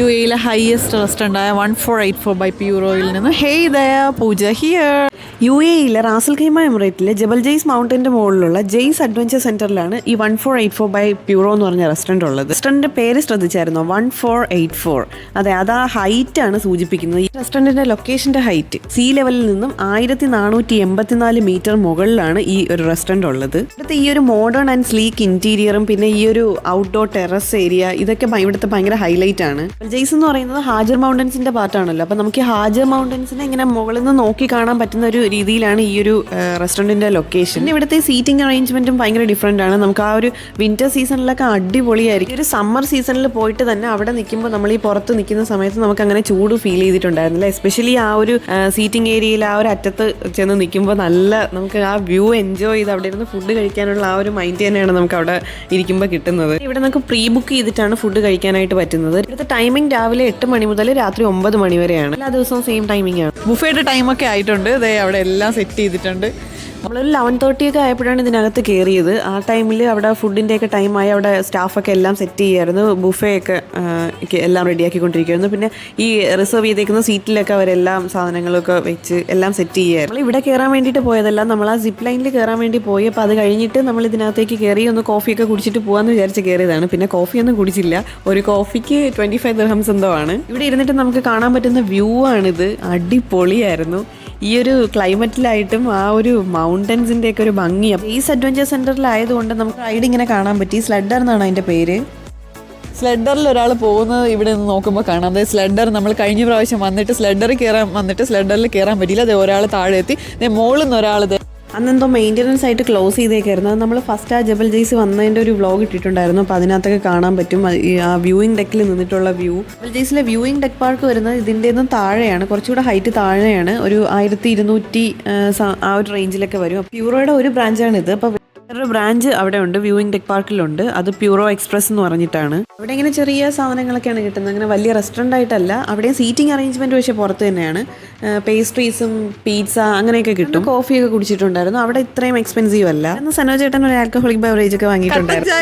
U എയിലെ highest restaurant ആയ one four eight four by പ്യൂറോയിൽ നിന്ന് hey Daya Pooja here U എയിലെ റാസൽ ഖൈമ എമിറേറ്റിലെ ജബൽ ജെയ്സ് മൗണ്ടന്റെ മുകളിലുള്ള ജെയ്സ് അഡ്വഞ്ചർ സെന്ററിലാണ് ഈ one four eight four by Puro എന്ന് പറഞ്ഞ റെസ്റ്റോറന്റ് ഉള്ളത്. റെസ്റ്റോറന്റിന്റെ പേര് ശ്രദ്ധിച്ചായിരുന്നു? വൺ ഫോർ എയ്റ്റ് ഫോർ അതെ അത് ആ ഹൈറ്റ് ആണ് സൂചിപ്പിക്കുന്നത്. ഈ റെസ്റ്റോറന്റിന്റെ ലൊക്കേഷന്റെ ഹൈറ്റ് സീ ലെവലിൽ നിന്നും ആയിരത്തി നാനൂറ്റി എൺപത്തിനാല് മീറ്റർ മുകളിലാണ് ഈ ഒരു റെസ്റ്റോറന്റ് ഉള്ളത്. ഇവിടുത്തെ ഈ ഒരു മോഡേൺ ആൻഡ് സ്ലീക്ക് ഇന്റീരിയറും പിന്നെ ഈ ഒരു ഔട്ട്ഡോർ ടെറസ് ഏരിയ ഇതൊക്കെ ഇവിടുത്തെ ഭയങ്കര ഹൈലൈറ്റ് ആണ്. ജെയ്സ് എന്ന് പറയുന്നത് ഹാജർ മൗണ്ടൻസിന്റെ പാർട്ടാണല്ലോ അപ്പൊ നമുക്ക് ഹാജർ മൗണ്ടൻസിനെ ഇങ്ങനെ മുകളിൽ നിന്ന് നോക്കി കാണാൻ പറ്റുന്ന ഒരു രീതിയിലാണ് ഈ ഒരു റെസ്റ്റോറന്റിന്റെ ലൊക്കേഷൻ പിന്നെ ഇവിടുത്തെ സീറ്റിംഗ് അറേഞ്ച്മെന്റും ഭയങ്കര ഡിഫറെന്റ് ആണ്. നമുക്ക് ആ ഒരു വിന്റർ സീസണിലൊക്കെ അടിപൊളിയായിരിക്കും. ഒരു സമ്മർ സീസണിൽ പോയിട്ട് തന്നെ അവിടെ നിൽക്കുമ്പോൾ നമ്മൾ ഈ പുറത്ത് നിൽക്കുന്ന സമയത്ത് നമുക്ക് അങ്ങനെ ചൂട് ഫീൽ ചെയ്തിട്ടുണ്ടായിരുന്നില്ല. എസ്പെഷ്യലി ആ ഒരു സീറ്റിംഗ് ഏരിയയിൽ ആ ഒരു അറ്റത്ത് ചെന്ന് നിൽക്കുമ്പോൾ നല്ല നമുക്ക് ആ വ്യൂ എൻജോയ് ചെയ്ത് അവിടെ ഇരുന്ന് ഫുഡ് കഴിക്കാനുള്ള ആ ഒരു മൈൻഡ് തന്നെയാണ് നമുക്ക് അവിടെ ഇരിക്കുമ്പോൾ കിട്ടുന്നത്. ഇവിടെ നമുക്ക് പ്രീ ബുക്ക് ചെയ്തിട്ടാണ് ഫുഡ് കഴിക്കാനായിട്ട് പറ്റുന്നത്. ഇവിടുത്തെ ടൈമിംഗ് രാവിലെ എട്ട് മണി മുതൽ രാത്രി ഒമ്പത് മണി വരെയാണ്. എല്ലാ ദിവസവും സെയിം ടൈമിംഗ് ആണ്. ബുഫേയുടെ ടൈമൊക്കെ ആയിട്ടുണ്ട്. ദേ അവിടെ എല്ലാം സെറ്റ് ചെയ്തിട്ടുണ്ട്. നമ്മളൊരു ലെവൻ തേർട്ടി ഒക്കെ ആയപ്പോഴാണ് ഇതിനകത്ത് കയറിയത് ആ ടൈമിൽ അവിടെ ഫുഡിന്റെ ഒക്കെ ടൈമായി അവിടെ സ്റ്റാഫൊക്കെ എല്ലാം സെറ്റ് ചെയ്യായിരുന്നു. ബുഫേ ഒക്കെ എല്ലാം റെഡിയാക്കിക്കൊണ്ടിരിക്കുകയായിരുന്നു പിന്നെ ഈ റിസർവ് ചെയ്തേക്കുന്ന സീറ്റിലൊക്കെ അവരെല്ലാം സാധനങ്ങളൊക്കെ വെച്ച് എല്ലാം സെറ്റ് ചെയ്യായിരുന്നു നമ്മൾ ഇവിടെ കയറാൻ വേണ്ടിയിട്ട് പോയതെല്ലാം. നമ്മൾ ആ സിപ്പ് ലൈനിൽ കയറാൻ വേണ്ടി പോയി അപ്പോൾ അത് കഴിഞ്ഞിട്ട് നമ്മൾ ഇതിനകത്തേക്ക് കയറി ഒന്ന് കോഫിയൊക്കെ കുടിച്ചിട്ട് പോകാമെന്ന് വിചാരിച്ച് കയറിയതാണ് പിന്നെ കോഫിയൊന്നും കുടിച്ചില്ല. ഒരു കോഫിക്ക് ട്വന്റി ഫൈവ് ദർഹംസ് എന്തോ ആണ്. ഇവിടെ ഇരുന്നിട്ട് നമുക്ക് കാണാൻ പറ്റുന്ന വ്യൂ ആണിത്. അടിപൊളിയായിരുന്നു. ഈ ഒരു ക്ലൈമറ്റിലായിട്ടും ആ ഒരു മൗണ്ടൻസിന്റെ ഒക്കെ ഒരു ഭംഗി. ഈസ് അഡ്വഞ്ചർ സെന്ററിലായതുകൊണ്ട് നമുക്ക് റൈഡ് ഇങ്ങനെ കാണാൻ പറ്റി. സ്ലഡർ എന്നാണ് അതിന്റെ പേര്. സ്ലെഡറിൽ ഒരാൾ പോകുന്നത് ഇവിടെ നിന്ന് നോക്കുമ്പോൾ കാണാം. അതായത് സ്ലെഡർ നമ്മൾ കഴിഞ്ഞ പ്രാവശ്യം വന്നിട്ട് സ്ലെഡറിൽ കയറാൻ വന്നിട്ട് സ്ലെഡറിൽ കയറാൻ പറ്റിയില്ല. അതെ ഒരാൾ താഴെ എത്തി ദേ മുകളിൽ നിന്ന് ഒരാൾ അന്നെന്തോ മെയിന്റനൻസ് ആയിട്ട് ക്ലോസ് ചെയ്തേക്കായിരുന്നു. നമ്മൾ ഫസ്റ്റ് ആ ജബൽ ജെയ്സ് വന്നതിന്റെ ഒരു വ്ലോഗ് ഇട്ടിട്ടുണ്ടായിരുന്നു. അപ്പോൾ അതിനകത്തൊക്കെ കാണാൻ പറ്റും. ആ വ്യൂയിങ് ഡെക്കിൽ നിന്നിട്ടുള്ള വ്യൂ ജബൽ ജെയ്സിലെ വ്യൂയിങ് ഡെക്ക് പാർക്ക് വരുന്നത് ഇതിന്റെ ഒന്നും താഴെയാണ്. കുറച്ചുകൂടെ ഹൈറ്റ് താഴെയാണ്. ഒരു ആയിരത്തി ഇരുന്നൂറ്റി ആ ഒരു റേഞ്ചിലൊക്കെ വരും. പ്യൂറോയുടെ ഒരു ബ്രാഞ്ചാണിത് അപ്പോൾ വേറൊരു ബ്രാഞ്ച് അവിടെ ഉണ്ട് വ്യൂയിങ് ടെക് പാർക്കിലുണ്ട്. അത് പ്യൂറോ എക്സ്പ്രസ് എന്ന് പറഞ്ഞിട്ടാണ്. അവിടെ ഇങ്ങനെ ചെറിയ സാധനങ്ങളൊക്കെയാണ് കിട്ടുന്നത്. അങ്ങനെ വലിയ റെസ്റ്റോറന്റ് ആയിട്ടല്ല അവിടെ സീറ്റിംഗ് അറേഞ്ച്മെന്റ് പക്ഷേ പുറത്ത് തന്നെയാണ്. പേസ്ട്രീസും പീസ അങ്ങനെയൊക്കെ കിട്ടും. കോഫിയൊക്കെ കുടിച്ചിട്ടുണ്ടായിരുന്നു. അവിടെ ഇത്രയും എക്സ്പെൻസീവ് അല്ല. അന്ന് സനോ ചേട്ടൻ ഒരു ആൽക്കഹോളിക് ബവറേജ് ഒക്കെ വാങ്ങിയിട്ടുണ്ടായിരുന്നു.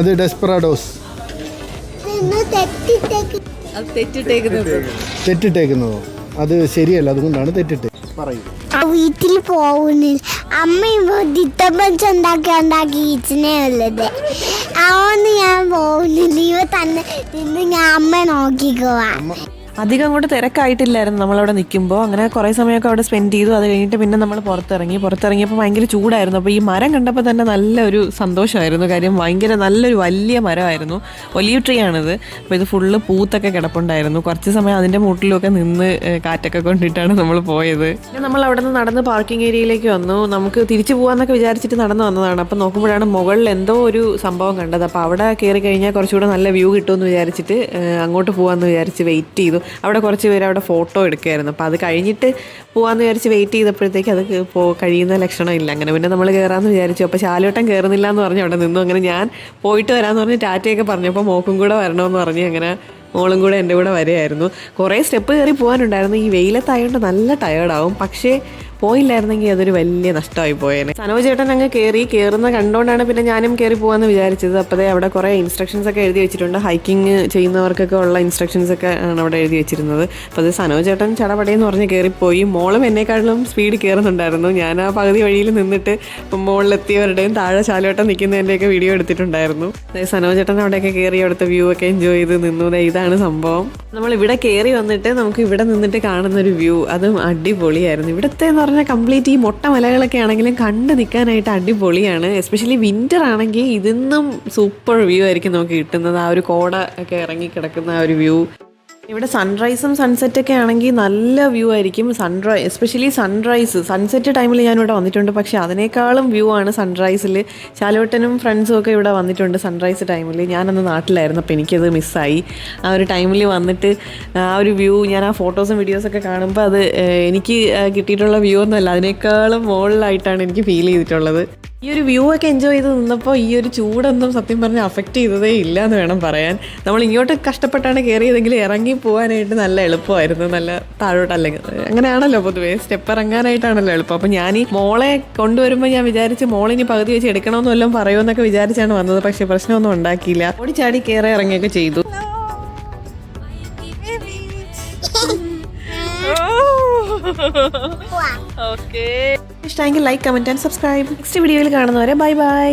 അത് ഡെസ്പറാഡോസ് തെറ്റിട്ടേക്കുന്നതോ? അത് ശരിയല്ല അതുകൊണ്ടാണ് തെറ്റിട്ട്. പറയൂ. ആ വീട്ടിൽ പോകുന്നില്ല അമ്മ ഇപ്പൊ ഡിറ്റർബൻസ് ഉണ്ടാക്കി ഉണ്ടാക്കി കിച്ചനേ ഉള്ളത് അതുകൊണ്ട് ഞാൻ പോകുന്നില്ല ഇവ തന്നെ നിന്ന് ഞാൻ അമ്മ നോക്കിക്കോവാ അധികം അങ്ങോട്ട് തിരക്കായിട്ടില്ലായിരുന്നു. നമ്മളവിടെ നിൽക്കുമ്പോൾ അങ്ങനെ കുറേ സമയമൊക്കെ അവിടെ സ്പെൻഡ് ചെയ്തു. അത് കഴിഞ്ഞിട്ട് പിന്നെ നമ്മൾ പുറത്തിറങ്ങി. പുറത്തിറങ്ങിയപ്പോൾ ഭയങ്കര ചൂടായിരുന്നു. അപ്പോൾ ഈ മരം കണ്ടപ്പോൾ തന്നെ നല്ലൊരു സന്തോഷമായിരുന്നു. കാര്യം ഭയങ്കര നല്ലൊരു വലിയ മരമായിരുന്നു. ഒലിവ് ട്രീ ആണിത് അപ്പോൾ ഇത് ഫുള്ള് പൂത്തൊക്കെ കിടപ്പുണ്ടായിരുന്നു. കുറച്ച് സമയം അതിന്റെ മൂട്ടിലൊക്കെ നിന്ന് കാറ്റൊക്കെ കൊണ്ടിട്ടാണ് നമ്മൾ പോയത്. പിന്നെ നമ്മൾ അവിടെ നിന്ന് നടന്ന് പാർക്കിംഗ് ഏരിയയിലേക്ക് വന്നു. നമുക്ക് തിരിച്ചു പോകാമെന്നൊക്കെ വിചാരിച്ചിട്ട് നടന്നു വന്നതാണ്. അപ്പോൾ നോക്കുമ്പോഴാണ് മുകളിൽ എന്തോ ഒരു സംഭവം കണ്ടത്. അപ്പോൾ അവിടെ കയറി കഴിഞ്ഞാൽ കുറച്ചുകൂടെ നല്ല വ്യൂ കിട്ടുമെന്ന് വിചാരിച്ചിട്ട് അങ്ങോട്ട് പോകാമെന്ന് വിചാരിച്ച് വെയിറ്റ് ചെയ്തു. അവിടെ കുറച്ച് പേര് അവിടെ ഫോട്ടോ എടുക്കുകയായിരുന്നു. അപ്പോൾ അത് കഴിഞ്ഞിട്ട് പോകാമെന്ന് വിചാരിച്ച് വെയിറ്റ് ചെയ്തപ്പോഴത്തേക്ക് അത് പോ കഴിയുന്ന ലക്ഷണമില്ല അങ്ങനെ പിന്നെ നമ്മൾ കയറാമെന്ന് വിചാരിച്ചു. അപ്പോൾ ശാലോട്ടം കയറുന്നില്ല എന്ന് പറഞ്ഞു അവിടെ നിന്നു. അങ്ങനെ ഞാൻ പോയിട്ട് വരാമെന്ന് പറഞ്ഞ് ടാറ്റയൊക്കെ പറഞ്ഞപ്പോൾ മോക്കും കൂടെ വരണമെന്ന് പറഞ്ഞ് അങ്ങനെ മോളും കൂടെ എന്റെ കൂടെ വരികയായിരുന്നു. കുറേ സ്റ്റെപ്പ് കയറി പോകാനുണ്ടായിരുന്നു ഈ വെയിലത്തായതുകൊണ്ട് നല്ല ടയേർഡാവും പക്ഷേ പോയില്ലായിരുന്നെങ്കിൽ അതൊരു വലിയ നഷ്ടമായി പോയേനെ. സനോ ചേട്ടൻ അങ്ങ് കയറി കയറുന്ന കണ്ടുകൊണ്ടാണ് പിന്നെ ഞാനും കയറി പോകാമെന്ന് വിചാരിച്ചത്. അപ്പോഴേ അവിടെ കുറേ ഇൻസ്ട്രക്ഷൻസ് ഒക്കെ എഴുതി വെച്ചിട്ടുണ്ട്. ഹൈക്കിങ് ചെയ്യുന്നവർക്കൊക്കെ ഉള്ള ഇൻസ്ട്രക്ഷൻസ് ഒക്കെ ആണ് അവിടെ എഴുതി വെച്ചിരുന്നത്. അപ്പോൾ അത് സനോ ചേട്ടൻ ചടപടയെന്ന് പറഞ്ഞ് കയറിപ്പോയി മോളും എന്നെക്കാളും സ്പീഡ് കയറുന്നുണ്ടായിരുന്നു ഞാൻ ആ പകുതി വഴിയിൽ നിന്നിട്ട് മുകളിലെത്തിയവരുടെയും താഴെ ശാലോട്ടം നിൽക്കുന്നതിന്റെയൊക്കെ വീഡിയോ എടുത്തിട്ടുണ്ടായിരുന്നു. ദേ സനോ ചേട്ടൻ അവിടെയൊക്കെ കയറി അവിടുത്തെ വ്യൂ ഒക്കെ എൻജോയ് ചെയ്ത് നിന്നു. ഇതാണ് സംഭവം. നമ്മൾ ഇവിടെ കയറി വന്നിട്ട് നമുക്ക് ഇവിടെ നിന്നിട്ട് കാണുന്ന ഒരു വ്യൂ അതും അടിപൊളിയായിരുന്നു. ഇവിടുത്തെ എന്ന് പറഞ്ഞാൽ കംപ്ലീറ്റ് ഈ മൊട്ട മലകളൊക്കെ ആണെങ്കിലും കണ്ട് നിൽക്കാനായിട്ട് അടിപൊളിയാണ്. എസ്പെഷ്യലി വിന്റർ ആണെങ്കിൽ ഇതിന്നും സൂപ്പർ വ്യൂ ആയിരിക്കും നമുക്ക് കിട്ടുന്നത്. ആ ഒരു കോട ഒക്കെ ഇറങ്ങി കിടക്കുന്ന ആ ഒരു വ്യൂ ഇവിടെ സൺറൈസും സൺസെറ്റ് ഒക്കെ ആണെങ്കിൽ നല്ല വ്യൂ ആയിരിക്കും. സൺറൈ എസ്പെഷ്യലി സൺറൈസ് സൺസെറ്റ് ടൈമിൽ ഞാൻ ഇവിടെ വന്നിട്ടുണ്ട്. പക്ഷേ അതിനേക്കാളും വ്യൂ ആണ് സൺറൈസിൽ ചാലുവട്ടനും ഫ്രണ്ട്സും ഒക്കെ ഇവിടെ വന്നിട്ടുണ്ട് സൺറൈസ് ടൈമിൽ ഞാനന്ന് നാട്ടിലായിരുന്നു അപ്പോൾ എനിക്കത് മിസ്സായി ആ ഒരു ടൈമിൽ വന്നിട്ട് ആ ഒരു വ്യൂ ഞാൻ ആ ഫോട്ടോസും വീഡിയോസൊക്കെ കാണുമ്പോൾ അത് എനിക്ക് കിട്ടിയിട്ടുള്ള വ്യൂ ഒന്നുമല്ല. അതിനേക്കാളും മുകളിലായിട്ടാണ് എനിക്ക് ഫീൽ ചെയ്തിട്ടുള്ളത്. ഈ ഒരു വ്യൂ ഒക്കെ എൻജോയ് ചെയ്ത് നിന്നപ്പോൾ ഈ ഒരു ചൂടൊന്നും സത്യം പറഞ്ഞാൽ അഫക്റ്റ് ചെയ്തതേ ഇല്ല എന്ന് വേണം പറയാൻ. നമ്മൾ ഇങ്ങോട്ട് കഷ്ടപ്പെട്ടാണ് കയറിയതെങ്കിൽ ഇറങ്ങി പോകാനായിട്ട് നല്ല എളുപ്പമായിരുന്നു. നല്ല താഴോട്ട് അല്ലെങ്കിൽ അങ്ങനെയാണല്ലോ പൊതുവേ. സ്റ്റെപ്പ് ഇറങ്ങാനായിട്ടാണല്ലോ എളുപ്പം. അപ്പം ഞാൻ ഈ മോളെ കൊണ്ടുവരുമ്പോൾ ഞാൻ വിചാരിച്ച് മോളിനി പകുതി വെച്ച് എടുക്കണമെന്ന് വല്ലതും പറയുമെന്നൊക്കെ വിചാരിച്ചാണ് വന്നത്. പക്ഷേ പ്രശ്നമൊന്നും ഉണ്ടാക്കിയില്ല. ഓടിച്ചാടി കയറി ഇറങ്ങിയൊക്കെ ചെയ്തു. ഇഷ്ടമെങ്കിൽ like comment and subscribe next വീഡിയോയിൽ കാണുന്നവരെ ബൈ ബൈ